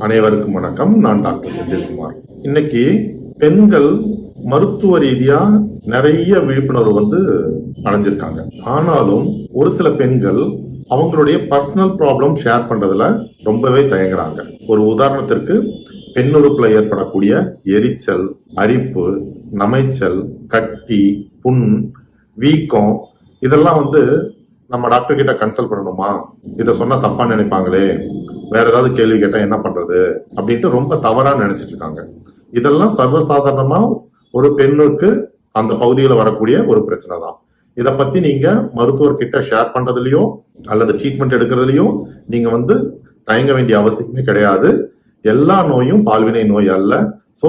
அனைவருக்கும் வணக்கம். நான் டாக்டர் செந்தில்குமார். இன்னைக்கு பெண்கள் மருத்துவ ரீதியா நிறைய விழிப்புணர்வு வந்து அடைஞ்சிருக்காங்க. ஆனாலும் ஒரு சில பெண்கள் அவங்களுடைய பர்சனல் ப்ராப்ளம் ஷேர் பண்றதுல ரொம்பவே தயங்குறாங்க. ஒரு உதாரணத்திற்கு பெண்ணுறுப்புல ஏற்படக்கூடிய எரிச்சல் அரிப்பு நமைச்சல் கட்டி புண் வீக்கம் இதெல்லாம் வந்து நம்ம டாக்டர் கிட்ட கன்சல்ட் பண்ணணுமா? இதை சொன்னா தப்பா நினைப்பாங்களே? வேற ஏதாவது கேள்வி கேட்டா என்ன பண்றது அப்படின்ட்டு ரொம்ப தவறா நினைச்சிட்டு இருக்காங்க. இதெல்லாம் சர்வசாதாரணமா ஒரு பெண்ணுக்கு அந்த பகுதியில வரக்கூடிய ஒரு பிரச்சனை தான். இதை பத்தி நீங்க மருத்துவர்கிட்ட ஷேர் பண்றதுலயோ அல்லது ட்ரீட்மெண்ட் எடுக்கிறதுலயோ நீங்க வந்து தயங்க வேண்டிய அவசியமே கிடையாது. எல்லா நோயும் பால்வினை நோய் அல்ல. சோ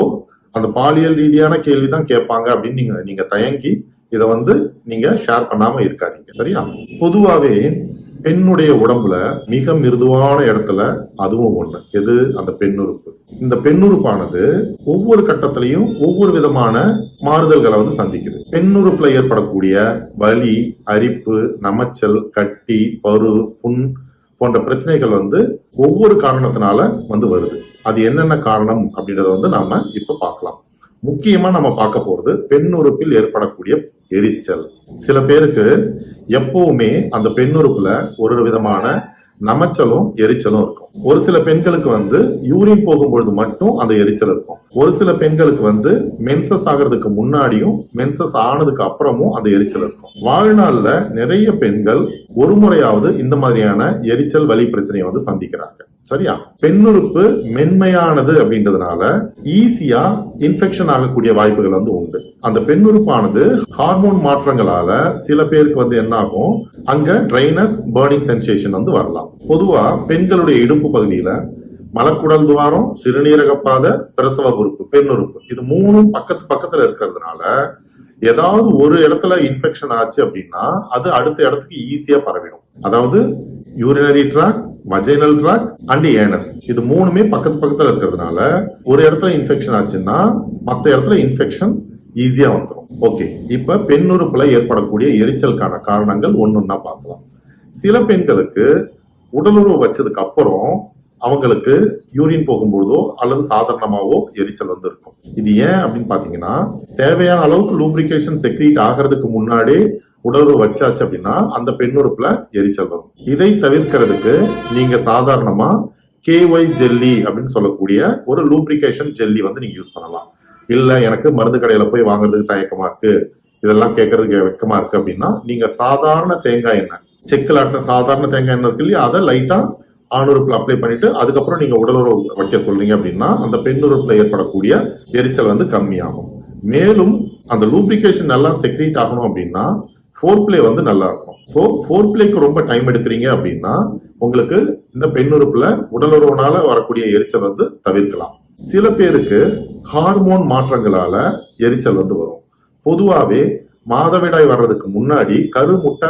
அந்த பாலியல் ரீதியான கேள்வி தான் கேட்பாங்க அப்படின்னு நீங்க நீங்க தயங்கி இதை வந்து நீங்க ஷேர் பண்ணாம இருக்காதீங்க. சரியா? பொதுவாகவே பெண்ணுடைய உடம்புல மிக மிருதுவான இடத்துல அதுவும் ஒண்ணு. எது? அந்த பெண்ணுறுப்பு. இந்த பெண்ணுறுப்பானது ஒவ்வொரு கட்டத்திலையும் ஒவ்வொரு விதமான மாறுதல்களை வந்து சந்திக்குது. பெண்ணுறுப்புல ஏற்படக்கூடிய வலி அரிப்பு நமைச்சல் கட்டி பரு புண் போன்ற பிரச்சனைகள் வந்து ஒவ்வொரு காரணத்தினால வந்து வருது. அது என்னென்ன காரணம் அப்படின்றத வந்து நாம இப்ப பார்க்கலாம். முக்கியமா நம்ம பார்க்க போறது பெண்ணுறுப்பில் ஏற்படக்கூடிய எரிச்சல். சில பேருக்கு எப்பவுமே அந்த பெண்ணுறுப்புல ஒரு விதமான நமைச்சலும் எரிச்சலும் இருக்கும். ஒரு சில பெண்களுக்கு வந்து யூரின் போகும்பொழுது மட்டும் அந்த எரிச்சல் இருக்கும். ஒரு சில பெண்களுக்கு வந்து மென்சஸ் ஆகிறதுக்கு முன்னாடியும் மென்சஸ் ஆனதுக்கு அப்புறமும் அந்த எரிச்சல் இருக்கும். வாழ்நாள்ல நிறைய பெண்கள் ஒரு முறையாவது இந்த மாதிரியான எரிச்சல் வலி பிரச்சனையை வந்து சந்திக்கிறாங்க. சரியா? பெண்ணுறுப்பு மென்மையானது அப்படின்றதுனால ஈஸியா இன்ஃபெக்ஷன் ஆகக்கூடிய வாய்ப்புகள் வந்து உண்டு. அந்த பெண்ணுறுப்பானது ஹார்மோன் மாற்றங்களால சில பேருக்கு வந்து என்ன ஆகும் அங்க ட்ரைனஸ் பேர்னிங் சென்சேஷன் வந்து வரலாம். பொதுவா பெண்களுடைய இடுப்பு பகுதியில மலக்குடல் துவாரம் சிறுநீரகப்பாத பிரசவ உறுப்பு பெண்ணுறுப்பு. இது மூணும் பக்கத்து பக்கத்துல இருக்கிறதுனால ஏதாவது ஒரு இடத்துல இன்ஃபெக்ஷன் ஆச்சு அப்படின்னா அது அடுத்த இடத்துக்கு ஈஸியா பரவிடும். அதாவது urinary tract vaginal tract and anus இது மூணுமே பக்கத்து பக்கத்துல இருக்கிறதுனால ஒரு இடத்துல இன்ஃபெக்ஷன் ஆச்சுன்னா மற்ற இடத்துல இன்ஃபெக்ஷன் ஈஸியா வந்துடும் ஓகே இப்ப பெண்ணுறுப்புல ஏற்படக்கூடிய எரிச்சலுக்கான காரணங்கள் ஒன்னொன்னா பார்க்கலாம். சில பெண்களுக்கு உடலுறவு வச்சதுக்கு அப்புறம் அவங்களுக்கு யூரின் போகும்போதோ அல்லது சாதாரணமாவோ எரிச்சல் வந்து இருக்கும் இது ஏன் அப்படின்னு பாத்தீங்கன்னா தேவையான அளவுக்கு லூப்ரிகேஷன் செக்ரீட் ஆகிறதுக்கு முன்னாடி உடல் வச்சாச்சு அப்படின்னா அந்த பெண்ணுறுப்புல எரிச்சல் வரும். இதை தவிர்க்கிறதுக்கு நீங்க சாதாரணமா கேஒய் ஜெல்லி அப்படின்னு சொல்லக்கூடிய ஒரு லூப்ரிகேஷன் ஜெல்லி வந்து நீங்க யூஸ் பண்ணலாம். இல்ல எனக்கு மருந்து கடையில போய் வாங்குறதுக்கு தயக்கமா இருக்கு. இதெல்லாம் கேட்கறதுக்கு வெக்கமா இருக்கு அப்படின்னா நீங்க சாதாரண தேங்காய் எண்ணெய் செக்கில் ஆட்டின சாதாரண தேங்காய் எண்ணெய் இருக்கு இல்லையா? அதை லைட்டா ஆணுறுப்புல அப்ளை பண்ணிட்டு அதுக்கப்புறம் நீங்க உடலுறவு வைக்க சொல்றீங்க அப்படின்னா அந்த பெண்ணுறுப்புல ஏற்படக்கூடிய எரிச்சல் வந்து கம்மியாகும். மேலும் அந்த லூப்ளிகேஷன் நல்லா செக்ரீட் ஆகணும் அப்படின்னா ஃபோர் பிளே வந்து நல்லா இருக்கும். ஸோ ஃபோர் பிளேக்கு ரொம்ப டைம் எடுக்கிறீங்க அப்படின்னா உங்களுக்கு இந்த பெண்ணுறுப்புல உடலுறவுனால வரக்கூடிய எரிச்சல் வந்து தவிர்க்கலாம். சில பேருக்கு ஹார்மோன் மாற்றங்களால எரிச்சல் வந்து வரும். பொதுவாகவே மாதவிடாய் வர்றதுக்கு முன்னாடி கருமுட்டை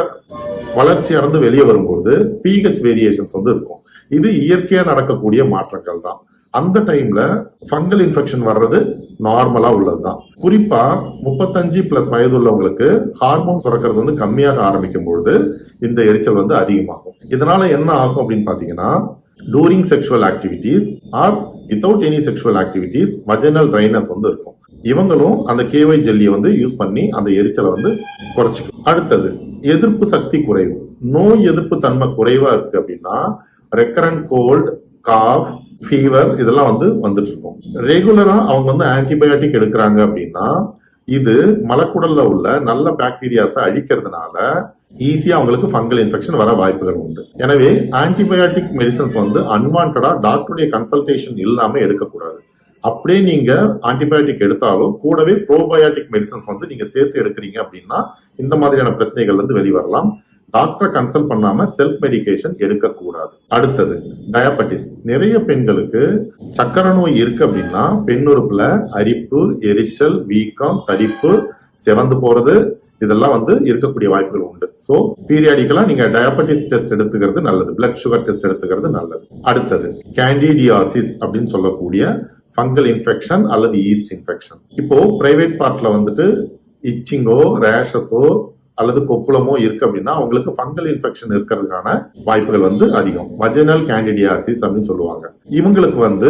வளர்ச்சி அடைந்து வெளியே வரும்போது பிஹெச் வேரியேஷன்ஸ் வந்து இருக்கும். இது இயற்கையா நடக்கக்கூடிய மாற்றங்கள் தான். அந்த டைம்ல ஃபங்கல் இன்ஃபெக்ஷன் வர்றது நார்மலா உள்ளதுதான். குறிப்பா முப்பத்தஞ்சு பிளஸ் வயது உள்ளவங்களுக்கு ஹார்மோன் சுரக்கிறது வந்து கம்மியாக ஆரம்பிக்கும் பொழுது இந்த எரிச்சல் வந்து அதிகமாகும். இதனால என்ன ஆகும் அப்படின்னு பாத்தீங்கன்னா during sexual activities or without any sexual activities vaginal dryness வந்து இருக்கும். இவங்களும் அந்த கேஒய் ஜெல்லியை வந்து யூஸ் பண்ணி அந்த எரிச்சலை வந்து குறைச்சிக்கும். அடுத்தது எதிர்ப்பு சக்தி குறைவு. நோய் எதிர்ப்பு தன்மை குறைவா இருக்கு அப்படின்னா ரெக்கரண்ட் கோல்டு காஃப் ஃபீவர் இதெல்லாம் வந்து வந்துட்டு இருக்கும் ரெகுலரா அவங்க வந்து ஆன்டிபயோட்டிக் எடுக்கிறாங்க அப்படின்னா இது மலக்குடல்ல உள்ள நல்ல பாக்டீரியாஸை அழிக்கிறதுனால ஈஸியா அவங்களுக்கு ஃபங்கல் இன்ஃபெக்ஷன் வர வாய்ப்புகள் உண்டு. எனவே ஆன்டிபயோட்டிக் மெடிசன்ஸ் வந்து அன்வான்டா டாக்டருடைய கன்சல்டேஷன் இல்லாம எடுக்கக்கூடாது. அப்படியே நீங்க ஆன்டிபயோட்டிக் எடுத்தாலும் கூடவே ப்ரோபயோட்டிக் மெடிசன்ஸ் வந்து நீங்க சேர்த்து எடுக்கிறீங்க அப்படின்னா இந்த மாதிரியான பிரச்சனைகள் வந்து வெளிவரலாம். டாக்டரை கன்சல்ட் பண்ணாம செல்ஃப் மெடிகேஷன் எடுக்கக்கூடாது. அடுத்தது டயபட்டிஸ் நிறைய பெண்களுக்கு சக்கரை நோய் இருக்கு அப்படின்னா பெண்ணுறுப்புல அரிப்பு எரிச்சல் வீக்கம் தடிப்பு செவந்து போறது இதெல்லாம் வந்து இருக்கக்கூடிய வாய்ப்புகள் உண்டு. ஸோ பீரியாடிக்கலா நீங்க டயபட்டிஸ் டெஸ்ட் எடுத்துக்கிறது நல்லது. பிளட் சுகர் டெஸ்ட் எடுத்துக்கிறது நல்லது. அடுத்தது கேண்டிடியாசிஸ் அப்படின்னு சொல்லக்கூடிய ஃபங்கல் இன்ஃபெக்ஷன் அல்லது ஈஸ்ட் இன்ஃபெக்ஷன் இப்போ பிரைவேட் பார்ட்ல வந்துட்டு இச்சிங்கோ ரேஷஸோ அல்லது கொப்புளமோ இருக்கு அப்படின்னா அவங்களுக்கு ஃபங்கல் இன்ஃபெக்ஷன் இருக்கிறதுக்கான வாய்ப்புகள் வந்து அதிகம். வஜைனல் கேண்டிடியாசிஸ் அப்படின்னு சொல்லுவாங்க. இவங்களுக்கு வந்து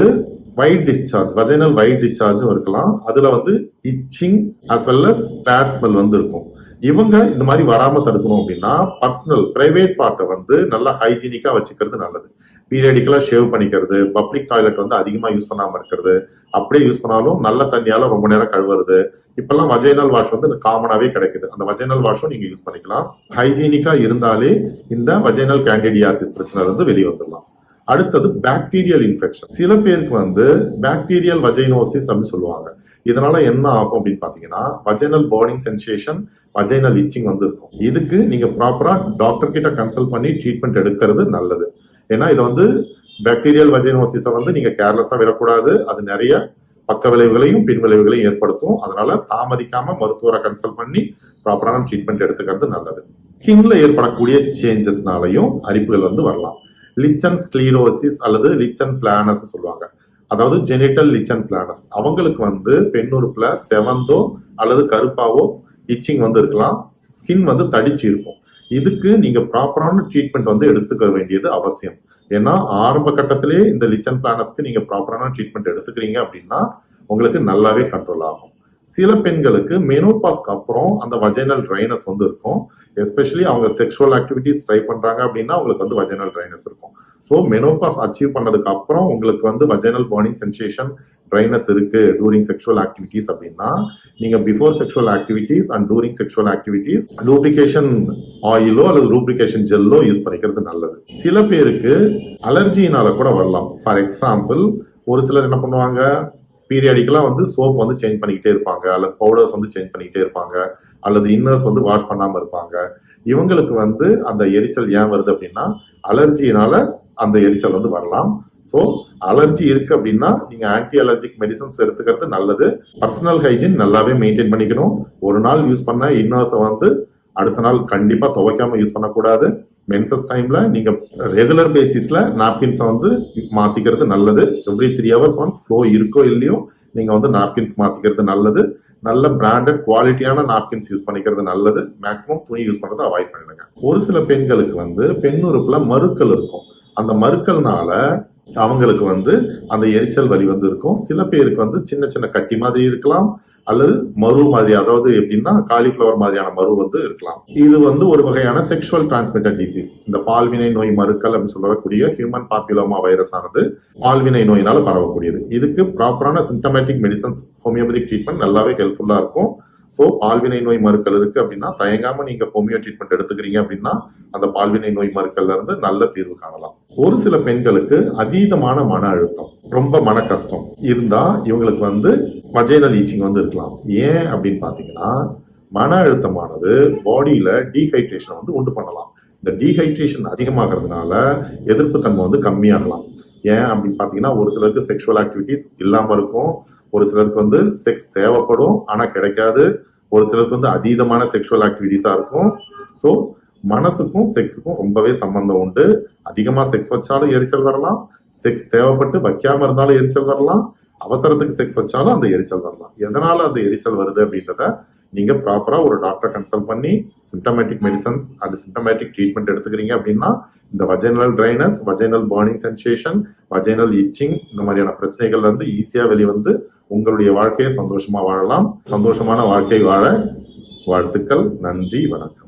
வைட் டிஸ்சார்ஜ் வஜைனல் வைட் டிஸ்சார்ஜும் இருக்கலாம். அதுல வந்து itching as well as bad smell வந்து இருக்கும். இவங்க இந்த மாதிரி வராம தடுக்கணும் அப்படின்னா பர்சனல் பிரைவேட் பார்ட்டை வந்து நல்லா ஹைஜீனிக்கா வச்சுக்கிறது நல்லது. பீரியடிக்கலா ஷேவ் பண்ணிக்கிறது பப்ளிக் டாய்லெட் வந்து அதிகமா யூஸ் பண்ணாம இருக்கிறது அப்படியே யூஸ் பண்ணாலும் நல்ல தண்ணியால ரொம்ப நேரம் கழுவுறது இப்பெல்லாம் வஜைனல் வாஷ் வந்து காமனாவே கிடைக்குது. அந்த வஜைனல் வாஷும் நீங்க யூஸ் பண்ணிக்கலாம். ஹைஜீனிக்கா இருந்தாலே இந்த வஜைனல் கேண்டிடியாசிஸ் பிரச்சனை இருந்து வெளியே வந்துடலாம். அடுத்தது பாக்டீரியல் இன்ஃபெக்ஷன் சில பேருக்கு வந்து பாக்டீரியல் வஜைனோசிஸ் அப்படின்னு சொல்லுவாங்க. இதனால என்ன ஆகும் அப்படின்னு பாத்தீங்கன்னா vaginal burning sensation vaginal itching வந்து இருக்கும். இதுக்கு நீங்க ப்ராப்பரா டாக்டர் கிட்ட கன்சல்ட் பண்ணி ட்ரீட்மெண்ட் எடுக்கிறது நல்லது. ஏன்னா இதை வந்து பாக்டீரியல் வஜைனோசிஸை வந்து நீங்க கேர்லெஸ்ஸா விடக்கூடாது. அது நிறைய பக்க விளைவுகளையும் பின் விளைவுகளையும் ஏற்படுத்தும். அதனால தாமதிக்காம மருத்துவரை கன்சல்ட் பண்ணி ப்ராப்பரான ட்ரீட்மெண்ட் எடுத்துக்கிறது நல்லது. ஸ்கின்ல ஏற்படக்கூடிய சேஞ்சஸ்னாலையும் அரிப்புகள் வந்து வரலாம். லிச்சன் ஸ்க்ளீரோசிஸ் அல்லது லிச்சன் பிளானஸ் சொல்லுவாங்க. அதாவது ஜெனிட்டல் லிச்சன் பிளானஸ் அவங்களுக்கு வந்து பெண்ணுறுப்புல செவந்தோ அல்லது கருப்பாவோ இச்சிங் வந்து இருக்கலாம். ஸ்கின் வந்து தடிச்சு இருக்கும். இதுக்கு நீங்க ப்ராப்பரான ட்ரீட்மெண்ட் வந்து எடுத்துக்க வேண்டியது அவசியம். ஏன்னா ஆரம்ப கட்டத்திலே இந்த லிச்சன் பிளானஸ்க்கு நீங்க ப்ராப்பரான ட்ரீட்மெண்ட் எடுத்துக்கிறீங்க அப்படின்னா உங்களுக்கு நல்லாவே கண்ட்ரோல் ஆகும். சில பெண்களுக்கு மெனோபாஸ்க்கு அப்புறம் அந்த வஜைனல் ட்ரைனஸ் வந்து இருக்கும். எஸ்பெஷலி அவங்க செக்ஷுவல் ஆக்டிவிட்டிஸ் ட்ரை பண்றாங்க அப்படின்னா அவங்களுக்கு வந்து வஜைனல் ட்ரைனஸ் இருக்கும். ஸோ மெனோபாஸ் அச்சீவ் பண்ணதுக்கு அப்புறம் உங்களுக்கு வந்து வஜைனல் பர்னிங் சென்சேஷன் ட்ரைனஸ் இருக்கு டூரிங் செக்ஷுவல் ஆக்டிவிட்டிஸ் அப்படின்னா நீங்க before sexual activities and during sexual activities lubrication ஆயிலோ அல்லது லூப்ரிகேஷன் ஜெல்லோ யூஸ் பண்ணிக்கிறது நல்லது. சில பேருக்கு அலர்ஜினால கூட வரலாம். ஃபார் எக்ஸாம்பிள் ஒரு சிலர் என்ன பண்ணுவாங்க? பீரியாடிக்கலா வந்து சோப் வந்து சேஞ்ச் பண்ணிக்கிட்டே இருப்பாங்க. அல்லது பவுடர்ஸ் வந்து சேஞ்ச் பண்ணிக்கிட்டே இருப்பாங்க. அல்லது இன்னர்ஸ் வந்து வாஷ் பண்ணாமல் இருப்பாங்க. இவங்களுக்கு வந்து அந்த எரிச்சல் ஏன் வருது அப்படின்னா அலர்ஜினால அந்த எரிச்சல் வந்து வரலாம். ஸோ அலர்ஜி இருக்கு அப்படின்னா நீங்க ஆன்டி அலர்ஜிக் மெடிசன்ஸ் எடுத்துக்கிறது நல்லது. பர்சனல் ஹைஜீன் நல்லாவே மெயின்டைன் பண்ணிக்கணும். ஒரு நாள் யூஸ் பண்ண இன்னர்ஸை வந்து அடுத்த நாள் கண்டிப்பா துவைக்காம யூஸ் பண்ணக்கூடாது. மென்சஸ் டைம்ல நீங்க ரெகுலர் பேசிஸ்ல நாப்கின்ஸை வந்து மாத்திக்கிறது நல்லது. Every three hours once flow இருக்கோ இல்லையோ நீங்க வந்து நாப்கின்ஸ் மாத்திக்கிறது நல்லது. நல்ல பிராண்டட் குவாலிட்டியான நாப்கின்ஸ் யூஸ் பண்ணிக்கிறது நல்லது. மேக்ஸிமம் துணி யூஸ் பண்றதை அவாய்ட் பண்ணிடுங்க ஒரு சில பெண்களுக்கு வந்து பெண் உறுப்புல மறுக்கள் இருக்கும். அந்த மறுக்கல்னால அவங்களுக்கு வந்து அந்த எரிச்சல் வலி வந்து இருக்கும் சில பேருக்கு வந்து சின்ன சின்ன கட்டி மாதிரி இருக்கலாம். அல்லது மறு மாதிரி அதாவது எப்படின்னா காலிஃபிளவர் மாதிரியான மறு வந்து இருக்கலாம். இது வந்து ஒரு வகையான செக்ஷுவல் டிரான்ஸ்மிட்டட் டிசீஸ் இந்த பால்வினை நோய் மறுக்கல் அப்படின்னு சொல்லக்கூடிய ஹியூமன் பாப்புலோமா வைரஸ் ஆனது பால்வினை நோயினால பரவக்கூடியது. இதுக்கு ப்ராப்பரான சிம்டமேட்டிக் மெடிசன்ஸ் ஹோமியோபதிக் ட்ரீட்மெண்ட் நல்லாவே ஹெல்ப்ஃபுல்லா இருக்கும். ஸோ பால்வினை நோய் மறுக்கல் இருக்கு அப்படின்னா தயங்காம நீங்க ஹோமியோ ட்ரீட்மெண்ட் எடுத்துக்கிறீங்க அப்படின்னா அந்த பால்வினை நோய் மறுக்கல்ல இருந்து நல்ல தீர்வு காணலாம். ஒரு சில பெண்களுக்கு அதீதமான மன அழுத்தம் ரொம்ப மன கஷ்டம் இருந்தா இவங்களுக்கு வந்து வஜைனல் ஈச்சிங் வந்து இருக்கலாம். ஏன் அப்படின்னு பாத்தீங்கன்னா மன அழுத்தமானது பாடியில டீஹைட்ரேஷன் வந்து உண்டு பண்ணலாம். இந்த டீஹைட்ரேஷன் அதிகமாகிறதுனால எதிர்ப்பு தன்மை வந்து கம்மியாகலாம். ஏன் அப்படின்னு பாத்தீங்கன்னா ஒரு சிலருக்கு செக்ஷுவல் ஆக்டிவிட்டிஸ் இல்லாம இருக்கும். ஒரு சிலருக்கு வந்து செக்ஸ் தேவைப்படும் ஆனா கிடைக்காது. ஒரு சிலருக்கு வந்து அதீதமான செக்ஷுவல் ஆக்டிவிட்டிஸாக இருக்கும். ஸோ மனசுக்கும் செக்ஸுக்கும் ரொம்பவே சம்பந்தம் உண்டு. அதிகமா செக்ஸ் வச்சாலும் எரிச்சல் வரலாம். செக்ஸ் தேவைப்பட்டு வைக்காம இருந்தாலும் எரிச்சல் வரலாம். அவசரத்துக்கு செக்ஸ் வச்சாலும் அந்த எரிச்சல் வரலாம். எதனால அந்த எரிச்சல் வருது அப்படின்றத நீங்க ப்ராப்பரா ஒரு டாக்டரை கன்சல்ட் பண்ணி symptomatic medicines and symptomatic treatment எடுத்துக்கிறீங்க அப்படின்னா இந்த vaginal dryness vaginal burning sensation vaginal itching இந்த மாதிரியான பிரச்சனைகள்ல இருந்து ஈஸியா வெளிவந்து உங்களுடைய வாழ்க்கையை சந்தோஷமா வாழலாம். சந்தோஷமான வாழ்க்கை வாழ வாழ்த்துக்கள். நன்றி வணக்கம்.